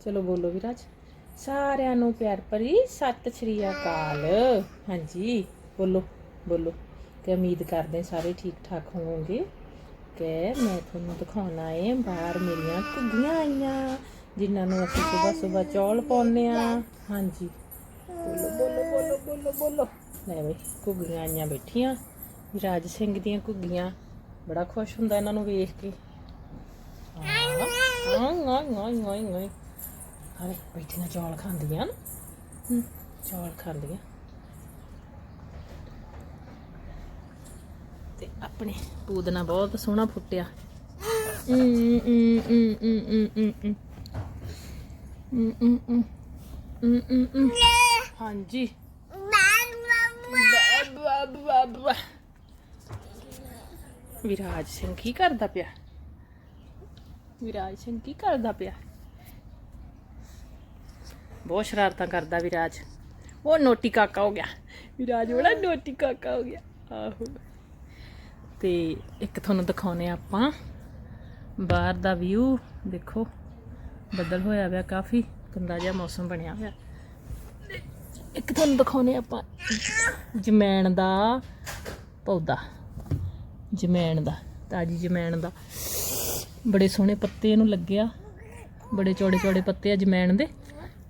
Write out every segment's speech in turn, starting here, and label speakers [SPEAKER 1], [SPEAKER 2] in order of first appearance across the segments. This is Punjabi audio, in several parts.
[SPEAKER 1] ਚਲੋ ਬੋਲੋ ਵਿਰਾਜ ਸਾਰਿਆਂ ਨੂੰ ਪਿਆਰ ਭਰੀ ਸਤਿ ਸ਼੍ਰੀ ਅਕਾਲ। ਹਾਂਜੀ, ਬੋਲੋ ਬੋਲੋ। ਤੇ ਉਮੀਦ ਕਰਦੇ ਸਾਰੇ ਠੀਕ ਠਾਕ ਹੋਵੋਗੇ। ਕਿ ਮੈਂ ਤੁਹਾਨੂੰ ਦਿਖਾਉਣਾ ਏ ਬਾਹਰ ਮੇਰੀਆਂ ਘੁੱਗੀਆਂ ਆਈਆਂ, ਜਿਨ੍ਹਾਂ ਨੂੰ ਅਸੀਂ ਸਵੇਰ ਸਵੇਰ ਚੌਲ ਪਾਉਂਦੇ ਆ ਹਾਂਜੀ। ਬੋਲੋ ਬੋਲੋ ਬੋਲੋ ਬੋਲੋ ਬੋਲੋ। ਲੈ ਬਈ, ਘੁੱਗੀਆਂ ਆਈਆਂ ਬੈਠੀਆਂ। ਵਿਰਾਜ ਸਿੰਘ ਦੀਆਂ ਘੁੱਗੀਆਂ। ਬੜਾ ਖੁਸ਼ ਹੁੰਦਾ ਇਹਨਾਂ ਨੂੰ ਵੇਖ ਕੇ। ਹਾਂ ਹਾਂ ਹਾਂ ਹਾਂ ਹਾਂ ਹਾਏ ਬੈਠੀਆਂ ਚੌਲ ਖਾਂਦੀਆਂ ਹਮ, ਚੌਲ ਖਾਂਦੀਆਂ ਤੇ ਆਪਣੇ ਪੂਦਨਾ ਬਹੁਤ ਸੋਹਣਾ ਫੁੱਟਿਆ। ਹਾਂਜੀ। ਵਿਰਾਜ ਸਿੰਘ ਕੀ ਕਰਦਾ ਪਿਆ ਵਿਰਾਜ ਸਿੰਘ ਕੀ ਕਰਦਾ ਪਿਆ ਬਹੁਤ ਸ਼ਰਾਰਤਾਂ ਕਰਦਾ ਵਿਰਾਜ। ਉਹ ਨੋਟੀ ਕਾਕਾ ਹੋ ਗਿਆ। ਵਿਰਾਜ ਬੜਾ ਨੋਟੀ ਕਾਕਾ ਹੋ ਗਿਆ। ਆਹੋ। ਤੇ ਇੱਕ ਤੁਹਾਨੂੰ ਦਿਖਾਉਨੇ ਆ ਆਪਾਂ। ਬਾਹਰ ਦਾ ਵਿਊ ਦੇਖੋ। ਬੱਦਲ ਹੋਇਆ ਹੋਇਆ ਕਾਫੀ। ਗੰਦਾ ਜਿਹਾ ਮੌਸਮ ਬਣਿਆ ਹੋਇਆ। ਇੱਕ ਤੁਹਾਨੂੰ ਦਿਖਾਉਨੇ ਆਪਾਂ। ਜਮੈਣ ਦਾ ਪੌਦਾ। ਜਮੈਣ ਦਾ। ਤਾਜੀ ਜਮੈਣ ਦਾ। ਬੜੇ ਸੋਹਣੇ ਪੱਤੇ ਇਹਨੂੰ ਲੱਗਿਆ। ਬੜੇ ਚੌੜੇ ਚੌੜੇ ਪੱਤੇ ਆ ਜਮੈਣ ਦੇ।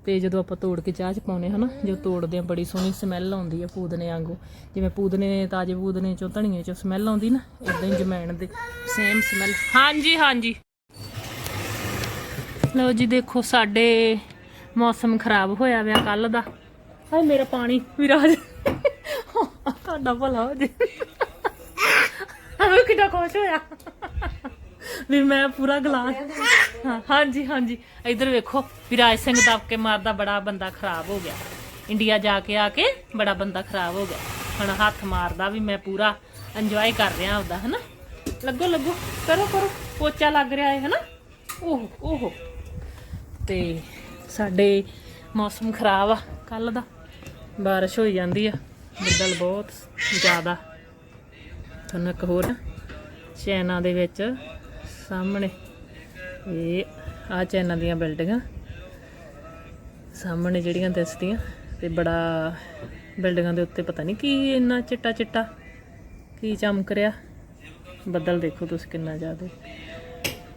[SPEAKER 1] ਤੇ ਜਦੋਂ ਆਪਾਂ ਤੋੜ ਕੇ ਚਾਹ ਚ ਪਾਉਨੇ ਹਨਾ, ਜਦੋਂ ਤੋੜਦੇ ਆ ਬੜੀ ਸੋਹਣੀ ਸਮੈਲ ਆਉਂਦੀ ਆ ਪੂਦਨੇ ਵਾਂਗੂ। ਜਿਵੇਂ ਪੂਦਨੇ, ਤਾਜੇ ਪੂਦਨੇ ਚੋਂ ਧਣੀਏ ਚੋਂ ਸਮੈਲ ਆਉਂਦੀ ਨਾ ਇਦਾਂ ਹੀ ਜਮੈਣ ਦੇ ਸੇਮ ਸਮੈਲ ਹਾਂਜੀ ਹਾਂਜੀ। ਲਓ ਜੀ, ਦੇਖੋ ਸਾਡੇ ਮੌਸਮ ਖਰਾਬ ਹੋਇਆ ਵਿਆ ਕੱਲ ਦਾ। ਹਾਏ, ਮੇਰਾ ਪਾਣੀ ਵਿਰਾਜ ਤੁਹਾਡਾ ਭਲਾ ਹੋ ਜੇ। ਆਹ, ਕਿੱਡਾ ਖੁਸ਼ ਹੋਇਆ। ਵੀ ਮੈਂ ਪੂਰਾ ਗਲਾਸ ਹਾਂ, ਹਾਂਜੀ ਹਾਂਜੀ। ਇੱਧਰ ਵੇਖੋ ਵਿਰਾਜ ਸਿੰਘ ਦੱਬ ਕੇ ਮਾਰਦਾ ਬੜਾ ਬੰਦਾ ਖਰਾਬ ਹੋ ਗਿਆ। ਇੰਡੀਆ ਜਾ ਕੇ ਆ ਕੇ ਬੜਾ ਬੰਦਾ ਖਰਾਬ ਹੋ ਗਿਆ। ਹੁਣ ਹੱਥ ਮਾਰਦਾ ਵੀ ਮੈਂ ਪੂਰਾ ਇੰਜੋਏ ਕਰ ਰਿਹਾ ਆਪਦਾ ਹਨਾ? ਲੱਗੋ ਲੱਗੋ। ਕਰੋ ਕਰੋ। ਪੋਚਾ ਲੱਗ ਰਿਹਾ ਹੈ ਹਨਾ? ਓਹ ਓਹ। ਤੇ ਸਾਡੇ ਮੌਸਮ ਖਰਾਬ ਆ ਕੱਲ ਦਾ। ਬਾਰਿਸ਼ ਹੋਈ ਜਾਂਦੀ ਆ। ਬੱਦਲ ਬਹੁਤ ਜ਼ਿਆਦਾ। ਤੁਹਾਨੂੰ ਇੱਕ ਹੋਰ ਚੈਨਾ ਦੇ ਵਿੱਚ ਸਾਹਮਣੇ। ਇਹ ਆ ਚੈਨਾ ਦੀਆਂ ਬਿਲਡਿੰਗਾਂ ਸਾਹਮਣੇ ਜਿਹੜੀਆਂ ਦਿਸਦੀਆਂ ਤੇ ਬੜਾ ਬਿਲਡਿੰਗਾਂ ਦੇ ਉੱਤੇ ਪਤਾ ਨਹੀਂ ਕੀ ਇੰਨਾ ਚਿੱਟਾ ਚਿੱਟਾ, ਕੀ ਚਮਕ ਰਿਹਾ। ਬੱਦਲ ਦੇਖੋ ਤੁਸੀਂ ਕਿੰਨਾ ਜ਼ਿਆਦਾ।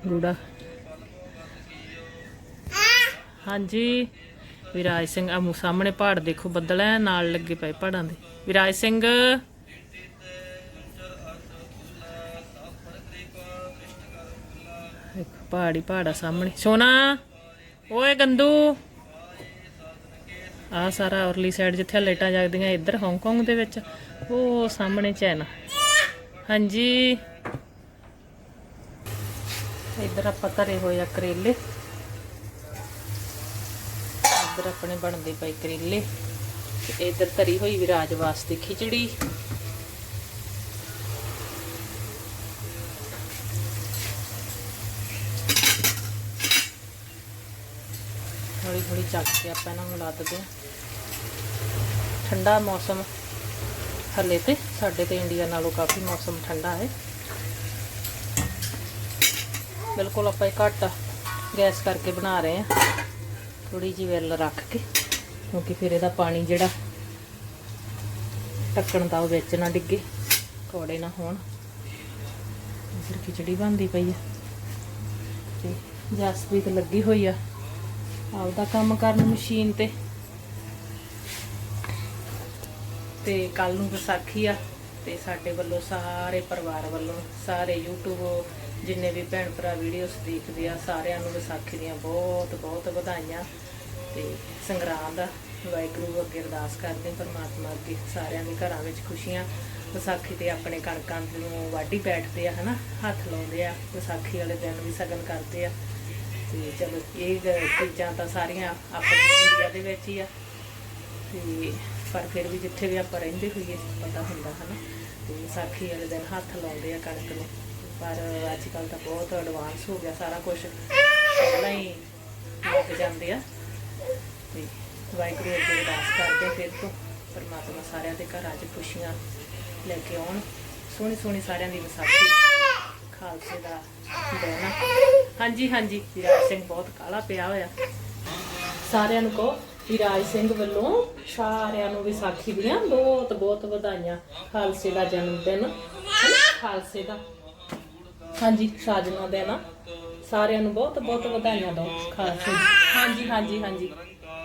[SPEAKER 1] ਗੂੜਾ। ਹਾਂਜੀ, ਵਿਰਾਜ ਸਿੰਘ ਆ ਸਾਹਮਣੇ ਪਹਾੜ ਦੇਖੋ, ਬੱਦਲ ਐ ਨਾਲ ਲੱਗੇ ਪਏ ਪਹਾੜਾਂ ਦੇ। ਵਿਰਾਜ ਸਿੰਘ। ਇੱਕ ਪਹਾੜੀ ਪਹਾੜਾ ਸਾਹਮਣੇ। ਸੋਨਾ, ਓਏ ਗੰਦੂ। ਆ ਸਾਰਾ ਔਰਲੀ ਸਾਈਡ ਜਿੱਥੇ ਲਾਈਟਾਂ ਜਗਦੀਆਂ, ਇੱਧਰ ਹਾਂਗਕਾਂਗ ਦੇ ਵਿੱਚ। ਉਹ ਸਾਹਮਣੇ ਚਾਈਨਾ ਹਾਂਜੀ। ਇੱਧਰ ਆਪਾਂ ਧਰੇ ਹੋਏ ਆ ਕਰੇਲੇ। ਇੱਧਰ ਆਪਣੇ ਬਣਦੇ ਪਏ ਕਰੇਲੇ। ਤੇ ਇੱਧਰ ਧਰੀ ਹੋਈ ਵਿਰਾਜ ਵਾਸਤੇ ਖਿਚੜੀ। ਹੌਲੀ ਹੌਲੀ ਚੱਕ ਕੇ ਆਪਾਂ ਇਹਨਾਂ ਨੂੰ ਲਾ ਦਿੰਦੇ ਹਾਂ ਠੰਡਾ ਮੌਸਮ ਹਲੇ ਤੇ ਸਾਡੇ ਤੇ ਇੰਡੀਆ ਨਾਲੋਂ ਕਾਫੀ ਮੌਸਮ ਠੰਡਾ ਹੈ। ਬਿਲਕੁਲ ਆਪਾਂ ਇਹ ਘੱਟ ਗੈਸ ਕਰਕੇ ਬਣਾ ਰਹੇ ਹਾਂ। ਥੋੜੀ ਜਿਹੀ ਵੇਲ ਰੱਖ ਕੇ, ਕਿਉਂਕਿ ਫਿਰ ਇਹਦਾ ਪਾਣੀ ਜਿਹੜਾ ਢੱਕਣ ਦਾ ਉਹ ਵਿੱਚ ਨਾ ਡਿੱਗੇ, ਕੋੜੇ ਨਾ ਹੋਣ। ਫਿਰ ਖਿਚੜੀ ਬਣਦੀ ਪਈ ਆ। ਤੇ ਜਸਪ੍ਰੀਤ ਲੱਗੀ ਹੋਈ ਆ। ਆਪਦਾ ਕੰਮ ਕਰਨ ਮਸ਼ੀਨ ਤੇ। ਤੇ ਕੱਲ ਨੂੰ ਵਿਸਾਖੀ ਆ, ਤੇ ਸਾਡੇ ਵੱਲੋਂ ਸਾਰੇ ਪਰਿਵਾਰ ਵੱਲੋਂ, ਸਾਰੇ YouTube, ਜਿੰਨੇ ਵੀ ਭੈਣ ਭਰਾ ਵੀਡੀਓਸ ਦੇਖਦੇ ਆ, ਸਾਰਿਆਂ ਨੂੰ ਵਿਸਾਖੀ ਦੀਆਂ ਬਹੁਤ ਬਹੁਤ ਵਧਾਈਆਂ। ਤੇ ਸੰਗਰਾਂਦ ਦਾ ਵਾਹਿਗੁਰੂ ਅੱਗੇ ਅਰਦਾਸ ਕਰਦੇ ਹਾਂ ਪਰਮਾਤਮਾ ਅੱਗੇ ਸਾਰਿਆਂ ਦੇ ਘਰਾਂ ਵਿੱਚ ਖੁਸ਼ੀਆਂ। ਵਿਸਾਖੀ ਤੇ ਆਪਣੇ ਕਣਕਾਂ ਨੂੰ ਵਾਢੀ ਬੈਠਦੇ ਆ, ਹਨਾ? ਹੱਥ ਲਾਉਂਦੇ ਆ, ਵਿਸਾਖੀ ਵਾਲੇ ਦਿਨ ਵੀ ਸਗਨ ਕਰਦੇ ਆ। ਤੇ ਚਲੋ ਇਹ ਚੀਜ਼ਾਂ ਤਾਂ ਸਾਰੀਆਂ ਆਪਣੇ ਇੰਡੀਆ ਦੇ ਵਿੱਚ ਹੀ ਆ। ਤੇ ਪਰ ਫਿਰ ਵੀ ਜਿੱਥੇ ਵੀ ਆਪਾਂ ਰਹਿੰਦੇ ਹੋਈਏ ਪਤਾ ਹੁੰਦਾ ਹਨਾ। ਤੇ ਵਿਸਾਖੀ ਵਾਲੇ ਦਿਨ ਹੱਥ ਲਾਉਂਦੇ ਆ ਕਣਕ ਨੂੰ। ਪਰ ਅੱਜ ਕੱਲ ਤਾਂ ਬਹੁਤ ਐਡਵਾਂਸ ਹੋ ਗਿਆ ਸਾਰਾ ਕੁਝ ਪਹਿਲਾਂ ਹੀ ਲੱਗ ਜਾਂਦੇ ਆ। ਤੇ ਵਾਹਿਗੁਰੂ ਅੱਗੇ ਅਰਦਾਸ ਕਰਦੇ ਫਿਰ ਤੋਂ। ਪਰਮਾਤਮਾ ਸਾਰਿਆਂ ਦੇ ਘਰਾਂ 'ਚ ਖੁਸ਼ੀਆਂ ਲੈ ਕੇ ਆਉਣ। ਸੋਹਣੀ ਸੋਹਣੀ ਸਾਰਿਆਂ ਦੀ ਵਿਸਾਖੀ, ਖਾਲਸੇ ਦਾ ਦਿਨ ਹਾਂਜੀ ਹਾਂਜੀ। ਵਿਰਾਜ ਸਿੰਘ ਬਹੁਤ ਕਾਲਾ ਪਿਆ ਹੋਇਆ। ਸਾਰਿਆਂ ਨੂੰ ਕਹੋ ਵਿਰਾਜ ਸਿੰਘ ਵੱਲੋਂ ਸਾਰਿਆਂ ਨੂੰ ਵਿਸਾਖੀ ਦੀਆਂ ਬਹੁਤ ਬਹੁਤ ਵਧਾਈਆਂ। ਖਾਲਸੇ ਦਾ ਜਨਮ ਦਿਨ ਖਾਲਸੇ ਦਾ। ਹਾਂਜੀ, ਸਾਜਨਾ ਦੇ ਨਾ ਸਾਰਿਆਂ ਨੂੰ ਬਹੁਤ ਬਹੁਤ ਵਧਾਈਆਂ ਦੋ ਖਾਲਸੇ ਹਾਂਜੀ ਹਾਂਜੀ ਹਾਂਜੀ।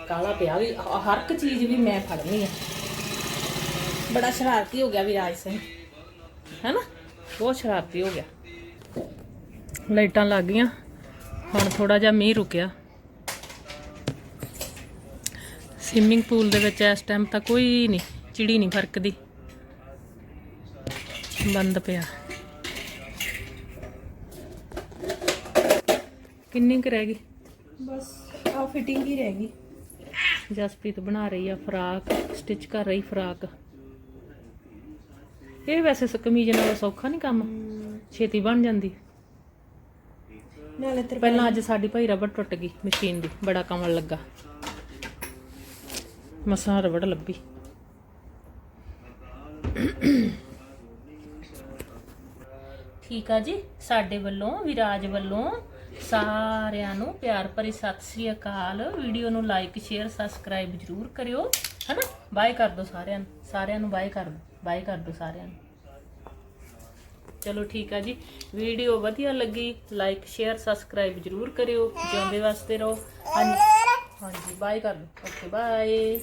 [SPEAKER 1] ਕਾਲਾ ਪਿਆ ਵੀ ਹਰ ਇੱਕ ਚੀਜ਼ ਵੀ ਮੈਂ ਫੜਨੀ ਆ। ਬੜਾ ਸ਼ਰਾਰਤੀ ਹੋ ਗਿਆ ਵਿਰਾਜ ਸਿੰਘ। ਹੈਨਾ? ਬਹੁਤ ਸ਼ਰਾਰਤੀ ਹੋ ਗਿਆ। ਲਾਈਟਾਂ ਲੱਗ ਗਈਆਂ। ਹੁਣ ਥੋੜਾ ਜਿਹਾ ਮੀਂਹ ਰੁਕਿਆ। ਸਵਿਮਿੰਗ ਪੂਲ ਦੇ ਵਿੱਚ ਇਸ ਟਾਈਮ ਤਾਂ ਕੋਈ ਨਹੀਂ ਚਿੜੀ ਨਹੀਂ ਫਰਕਦੀ। ਬੰਦ ਪਿਆ। ਕਿੰਨੀ ਕੁ ਰਹਿ ਗਈ?
[SPEAKER 2] ਬਸ ਆ ਫਿਟਿੰਗ ਹੀ ਰਹਿ ਗਈ।
[SPEAKER 1] ਜਸਪ੍ਰੀਤ ਬਣਾ ਰਹੀ ਆ ਫਰਾਕ ਸਟਿਚ ਕਰ ਰਹੀ ਫਰਾਕ। ਇਹ ਵੈਸੇ ਕਮੀਜ਼ ਨਾਲ ਸੌਖਾ ਨਹੀਂ ਕੰਮ? ਛੇਤੀ ਬਣ ਜਾਂਦੀ।
[SPEAKER 2] ਨਾਲੇ ਤੇ
[SPEAKER 1] ਪਹਿਲਾਂ ਅੱਜ ਸਾਡੀ ਭਾਈ ਰਬੜ ਟੁੱਟ ਗਈ ਮਸ਼ੀਨ ਦੀ ਬੜਾ ਕਮਲ ਲੱਗਾ। ਮਸਾਂ ਰਬੜ ਲੱਭੀ। ਠੀਕ ਆ ਜੀ ਸਾਡੇ ਵੱਲੋਂ ਵਿਰਾਜ ਵੱਲੋਂ ਸਾਰਿਆਂ ਨੂੰ ਪਿਆਰ ਭਰੀ ਸਤਿ ਸ੍ਰੀ ਅਕਾਲ। ਵੀਡੀਓ ਨੂੰ ਲਾਈਕ ਸ਼ੇਅਰ ਸਬਸਕ੍ਰਾਈਬ ਜਰੂਰ ਕਰਿਓ ਹਨਾ? ਬਾਏ ਕਰ ਦਿਓ ਸਾਰਿਆਂ ਨੂੰ ਸਾਰਿਆਂ ਨੂੰ ਬਾਏ ਕਰ ਦਿਓ ਬਾਏ ਕਰ ਦਿਓ ਸਾਰਿਆਂ ਨੂੰ। ਚਲੋ ਠੀਕ ਆ ਜੀ। ਵੀਡੀਓ ਵਧੀਆ ਲੱਗੀ ਲਾਈਕ ਸ਼ੇਅਰ ਸਬਸਕ੍ਰਾਈਬ ਜਰੂਰ ਕਰਿਓ। ਜਿਉਂਦੇ ਵਾਸਤੇ ਰਹੋ। ਹਾਂਜੀ। ਹਾਂਜੀ ਬਾਏ ਕਰ ਦਿਓ ਓਕੇ ਬਾਏ